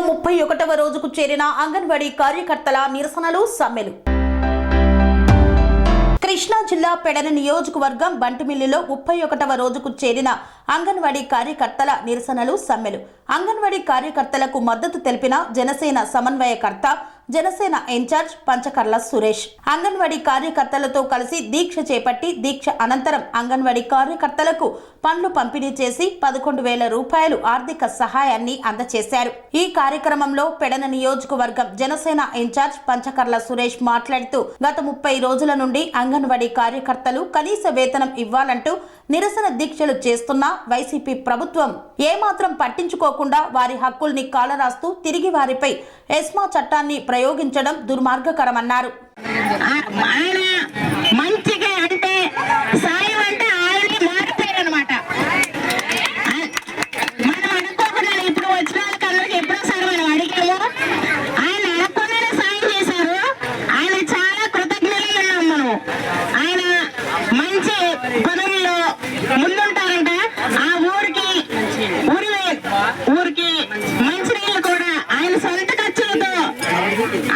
జిల్లాలో ముప్పై ఒకటవ రోజుకు చేరిన అంగన్వాడీ కార్యకర్తల నిరసనలు సమ్మెలు. కృష్ణా జిల్లా పెడన నియోజకవర్గం బంటిమిల్లిలో ముప్పై ఒకటవ రోజుకు చేరిన అంగన్వాడీ కార్యకర్తల నిరసనలు సమ్మెలు. అంగన్వాడీ కార్యకర్తలకు మద్దతు తెలిపిన జనసేన సమన్వయకర్త జనసేన ఇన్ఛార్జ్ పంచకర్ల సురేష్. అంగన్వాడీ కార్యకర్తలతో కలిసి దీక్ష చేపట్టి దీక్ష అనంతరం అంగన్వాడీ కార్యకర్తలకు పండ్లు పంపిణీ చేసి పదకొండు వేల రూపాయలు ఆర్థిక సహాయాన్ని అందజేశారు ఈ కార్యక్రమంలో పెడన నియోజకవర్గం జనసేన ఇన్ఛార్జ్ పంచకర్ల సురేష్ మాట్లాడుతూ గత ముప్పై రోజుల నుండి అంగన్వాడీ కార్యకర్తలు కనీస వేతనం ఇవ్వాలంటూ నిరసన దీక్షలు చేస్తున్న వైసీపీ ప్రభుత్వం ఏమాత్రం పట్టించుకోకుండా వారి హక్కుల్ని కాలరాస్తూ తిరిగి వారిపై ఎస్మా చట్టాన్ని ప్రయోగించడం దుర్మార్గకరమన్నారు ఆయన మంచిగా అంటే సాయం అంటే ఆయనే మారిపోయారనమాట మనం అనుకోకుండా ఇప్పుడు వచ్చిన వాళ్ళకి అందరికి ఎప్పుడోసారి మనం అడిగాము ఆయన అనుకున్నదే సాయం చేశారు ఆయన చాలా కృతజ్ఞతలు ఉన్నాం మనం ఆయన మంచి పనుల్లో ముందుంటారంట ఆ ఊరికి ఊరి ఊరికి మంచినీళ్ళు కూడా ఆయన సొంత ఖర్చులతో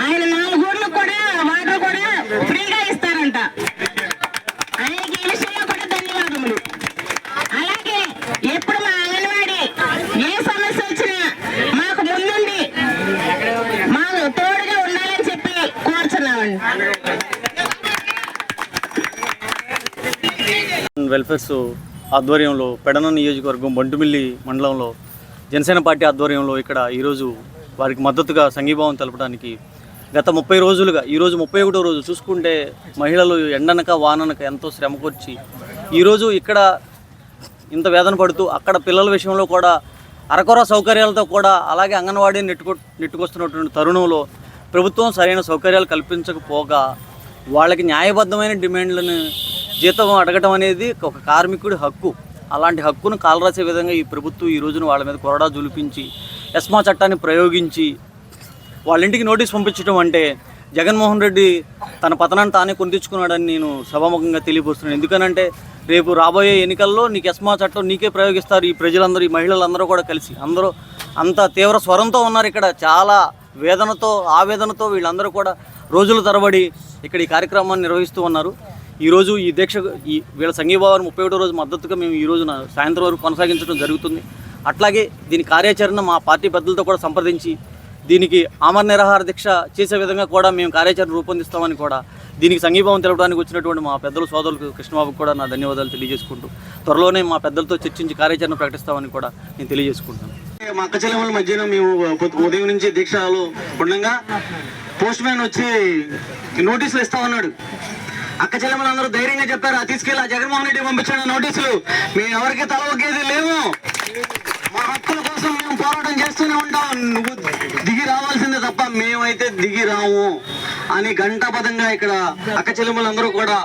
ఆయన నాలుగు ఊర్లు కూడా వాటర్ కూడా ఫ్రీగా ఇస్తారంట ఆయనకి ఈ విషయంలో కూడా ధన్యవాదములు అలాగే ఎప్పుడు మా అంగన్వాడి ఏ సమస్య వచ్చినా మాకు ముందుండి మాకు తోడుగా ఉండాలని చెప్పి కోరుచున్నామండి వెల్ఫేర్స్ ఆధ్వర్యంలో పెడన నియోజకవర్గం బంటుమిల్లి మండలంలో జనసేన పార్టీ ఆధ్వర్యంలో ఇక్కడ ఈరోజు వారికి మద్దతుగా సంఘీభావం తెలపడానికి గత ముప్పై రోజులుగా ఈరోజు ముప్పై ఒకటో రోజు చూసుకుంటే మహిళలు ఎండనక వాననక ఎంతో శ్రమకొచ్చి ఈరోజు ఇక్కడ ఇంత వేదన పడుతూ అక్కడ పిల్లల విషయంలో కూడా అరకొర సౌకర్యాలతో కూడా అలాగే అంగన్వాడీని నెట్టుకో నెట్టుకొస్తున్నటువంటి తరుణంలో ప్రభుత్వం సరైన సౌకర్యాలు కల్పించకపోగా వాళ్ళకి న్యాయబద్ధమైన డిమాండ్లను జీతం అడగటం అనేది ఒక కార్మికుడి హక్కు. అలాంటి హక్కును కాలరాసే విధంగా ఈ ప్రభుత్వం ఈ రోజున వాళ్ళ మీద కొరడా జులిపించి ఎస్మా చట్టాన్ని ప్రయోగించి వాళ్ళ ఇంటికి నోటీస్ పంపించడం అంటే జగన్మోహన్ రెడ్డి తన పతనాన్ని తానే కొనిచ్చుకున్నాడని నేను సభాముఖంగా తెలియపరుస్తున్నాను. ఎందుకనంటే రేపు రాబోయే ఎన్నికల్లో నీకు ఎస్మా చట్టం నీకే ప్రయోగిస్తారు ఈ ప్రజలందరూ ఈ మహిళలందరూ కూడా కలిసి. అందరూ అంత తీవ్ర స్వరంతో ఉన్నారు ఇక్కడ. చాలా వేదనతో ఆవేదనతో వీళ్ళందరూ కూడా రోజుల తరబడి ఇక్కడ ఈ కార్యక్రమాన్ని నిర్వహిస్తూ ఉన్నారు. ఈరోజు ఈ దీక్ష ఈ వీళ్ళ సంఘీభావాన్ని ముప్పై ఒకటో రోజు మద్దతుగా మేము ఈ రోజున సాయంత్రం వరకు కొనసాగించడం జరుగుతుంది. అట్లాగే దీని కార్యాచరణ మా పార్టీ పెద్దలతో కూడా సంప్రదించి దీనికి ఆమర నిరాహార దీక్ష చేసే విధంగా కూడా మేము కార్యాచరణ రూపొందిస్తామని కూడా దీనికి సంఘీభావం తెలపడానికి వచ్చినటువంటి మా పెద్దల సోదరులకు కృష్ణబాబుకు కూడా నా ధన్యవాదాలు తెలియజేసుకుంటూ త్వరలోనే మా పెద్దలతో చర్చించి కార్యాచరణ ప్రకటిస్తామని కూడా నేను తెలియజేసుకుంటాను మా అక్క చెల్లెముల మధ్యన మేము ఉదయం నుంచి దీక్షలు ఉండగా పోస్ట్ మ్యాన్ వచ్చి నోటీసులు ఇస్తా ఉన్నాడు. అక్క చెల్లెములు అందరూ ధైర్యంగా చెప్పారు తీసుకెళ్ళి ఆ జగన్మోహన్ రెడ్డి పంపించాడు నోటీసులు. మేము ఎవరికి తల ఒగ్గేది లేవు హక్కుల కోసం మేము పోరాటం చేస్తూనే ఉంటాం. నువ్వు దిగి రావాల్సిందే తప్ప మేమైతే దిగి రాము అని గంటాపదంగా ఇక్కడ అక్క చెల్లెములందరూ కూడా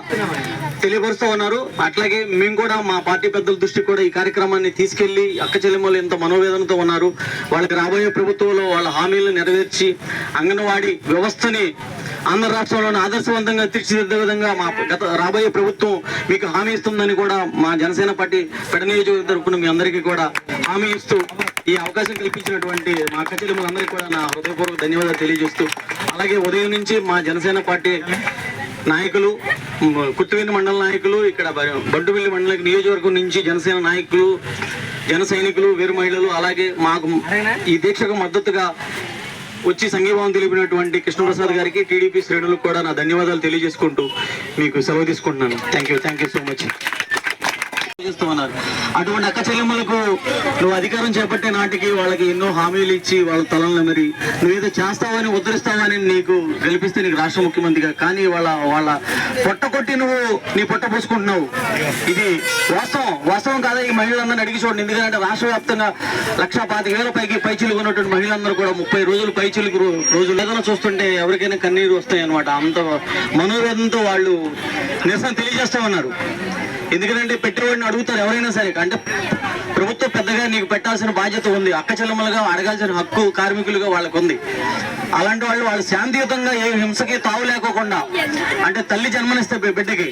తెలియపరుస్తూ ఉన్నారు. అట్లాగే మేము కూడా మా పార్టీ పెద్దల దృష్టికి కూడా ఈ కార్యక్రమాన్ని తీసుకెళ్ళి అక్క చెల్లెమ్మలు ఎంతో మనోవేదనతో ఉన్నారు. వాళ్ళకి రాబోయే ప్రభుత్వంలో వాళ్ళ హామీలను నెరవేర్చి అంగన్వాడీ వ్యవస్థని ఆంధ్ర రాష్ట్రంలోని ఆదర్శవంతంగా తీర్చిదిద్దే విధంగా మా గత రాబోయే ప్రభుత్వం మీకు హామీ ఇస్తుందని కూడా మా జనసేన పార్టీ పెడ నియోజకవర్గం తరపున మీ అందరికీ కూడా హామీ ఇస్తూ ఈ అవకాశం కల్పించినటువంటి మా అక్క చెల్లెమ్మలందరికీ కూడా నా హృదయపూర్వక ధన్యవాదాలు తెలియజేస్తూ అలాగే ఉదయం నుంచి మా జనసేన పార్టీ నాయకులు మ్, మండల నాయకులు ఇక్కడ బంటువెల్లి మండల నియోజకవర్గం నుంచి జనసేన నాయకులు జన సైనికులు వీరు మహిళలు అలాగే మాకు ఈ దీక్షకు మద్దతుగా వచ్చి సంఘీభావం తెలిపినటువంటి కృష్ణప్రసాద్ గారికి టీడీపీ శ్రేణులకు కూడా నా ధన్యవాదాలు తెలియజేసుకుంటూ మీకు సెలవు తీసుకుంటున్నాను. Thank you thank you so much చేస్తూ ఉన్నారు అటువంటి అక్క చెల్లెమ్మలకు నువ్వు అధికారం చేపట్టే నాటికి వాళ్ళకి ఎన్నో హామీలు ఇచ్చి వాళ్ళ తలంలో మరి నువ్వేదో చేస్తావని ఉద్ధరిస్తావని నీకు గెలిపిస్తే నీకు రాష్ట్ర ముఖ్యమంత్రిగా కానీ వాళ్ళ వాళ్ళ పొట్ట కొట్టి నువ్వు నీ పొట్ట పోసుకుంటున్నావు. ఇది వాస్తవం. వాస్తవం కాదా ఈ మహిళలందరినీ అడిగి చూడండి. ఎందుకంటే రాష్ట్ర వ్యాప్తంగా లక్ష పాతిక వేల పైకి పైచిలుకు ఉన్నటువంటి మహిళలందరూ కూడా ముప్పై రోజులు పైచిలుకు రోజులు ఏదైనా చూస్తుంటే ఎవరికైనా కన్నీరు వస్తాయి అనమాట అంత మనోవేదంతో వాళ్ళు నిరసన తెలియజేస్తా ఉన్నారు ఎందుకంటే పెట్టేవాడిని అడుగుతారు ఎవరైనా సరే. అంటే ప్రభుత్వం పెద్దగా నీకు పెట్టాల్సిన బాధ్యత ఉంది. అక్క చెల్లెమ్మలుగా అడగాల్సిన హక్కు కార్మికులుగా వాళ్ళకు ఉంది అలాంటి వాళ్ళు వాళ్ళు శాంతియుతంగా ఏ హింసకి తావు లేకోకుండా అంటే తల్లి జన్మనిస్తే బిడ్డకి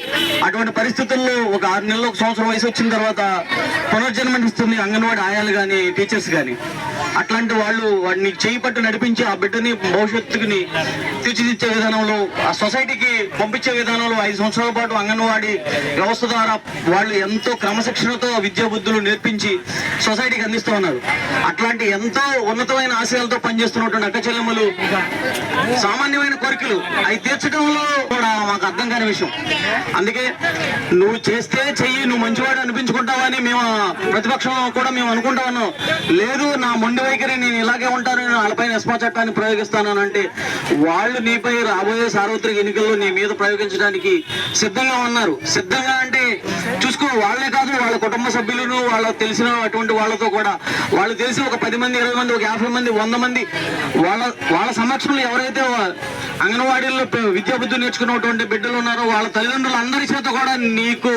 అటువంటి పరిస్థితుల్లో ఒక ఆరు నెలలు ఒక సంవత్సరం వయసు వచ్చిన తర్వాత పునర్జన్మనిస్తుంది అంగన్వాడీ ఆయాలు కానీ టీచర్స్ కానీ అట్లాంటి వాళ్ళు వాడిని చేయి పట్టు నడిపించి ఆ బిడ్డని భవిష్యత్తుని తీర్చిదిద్దే విధానంలో ఆ సొసైటీకి పంపించే విధానంలో ఐదు సంవత్సరాల పాటు అంగన్వాడీ వ్యవస్థ ద్వారా వాళ్ళు ఎంతో క్రమశిక్షణతో విద్యా బుద్ధులు నేర్పించి సొసైటీకి అందిస్తూ ఉన్నారు. అట్లాంటి ఎంతో ఉన్నతమైన ఆశయాలతో పనిచేస్తున్నటువంటి అక్క చెల్లెమ్మలు సామాన్యమైన కోరికలు అవి తీర్చడంలో కూడా మాకు అర్థం కాని విషయం. అందుకే నువ్వు చేస్తే చెయ్యి నువ్వు మంచివాడు అనిపించుకుంటావని మేము ప్రతిపక్షం కూడా మేము అనుకుంటా ఉన్నాం. లేదు నా మొండి వైఖరి నేను ఇలాగే ఉంటాను నేను వాళ్ళపైన ఎస్మా చట్టాన్ని ప్రయోగిస్తాను అని అంటే వాళ్ళు నీపై రాబోయే సార్వత్రిక ఎన్నికల్లో నీ మీద ప్రయోగించడానికి సిద్ధంగా ఉన్నారు. సిద్ధంగా అంటే చూసుకో వాళ్ళే కాదు వాళ్ళ కుటుంబ సభ్యులను వాళ్ళ తెలిసిన అటువంటి వాళ్ళతో కూడా వాళ్ళు తెలిసి ఒక పది మంది ఇరవై మంది ఒక యాభై మంది వంద మంది వాళ్ళ వాళ్ళ సమక్షంలో ఎవరైతే అంగన్వాడీల్లో విద్యా బుద్ధి నేర్చుకున్నటువంటి బిడ్డలు ఉన్నారో వాళ్ళ తల్లిదండ్రులు అందరి చేత కూడా నీకు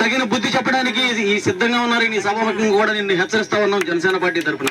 తగిన బుద్ధి చెప్పడానికి ఈ సిద్ధంగా ఉన్నారు నీ సభాముఖంగా కూడా నిన్ను హెచ్చరిస్తా ఉన్నాం జనసేన పార్టీ తరఫున